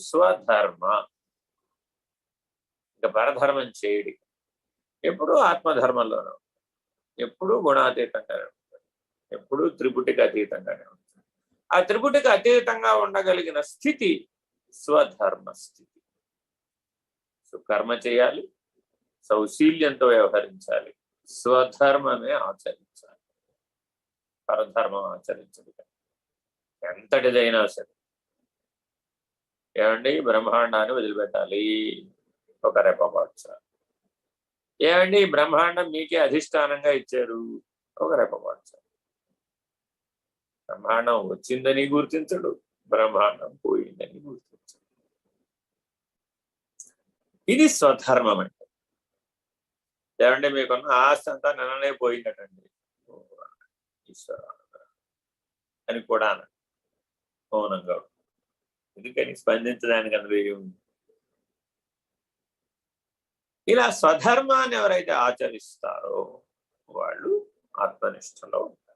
స్వధర్మ. ఇంకా పరధర్మం చేయడి. ఎప్పుడూ ఉంటాడు. ఎప్పుడూ గుణాతీతంగానే ఉంటుంది ఎప్పుడూ త్రిపుటికి అతీతంగానే ఉంటుంది ఆ త్రిపుటికి అతీతంగా ఉండగలిగిన స్థితి స్వధర్మ స్థితి. సో కర్మ చేయాలి సౌశీల్యంతో వ్యవహరించాలి స్వధర్మమే ఆచరించాలి. పరధర్మం ఆచరించదు. ఎంతటిదైనా సరే. ఏమండి? బ్రహ్మాండాన్ని వదిలిపెట్టాలి. ఒక రెపపాట్స. ఏమండి? బ్రహ్మాండం మీకే అధిష్టానంగా ఇచ్చారు. ఒక రెపపాట్స. బ్రహ్మాండం వచ్చిందని గుర్తించడు. బ్రహ్మాండం పోయిందని గుర్తించడు. ఇది స్వధర్మం అంటే ఏమంటే మీకున్న ఆస్తి అంతా నిన్ననే పోయిందటండి. ఈశ్వర. అని కూడా అన్నాడు. ఎందుకని స్పందించడానికి అందులో ఇలా స్వధర్మాన్ని ఎవరైతే ఆచరిస్తారో వాళ్ళు ఆత్మనిష్టలో ఉంటారు.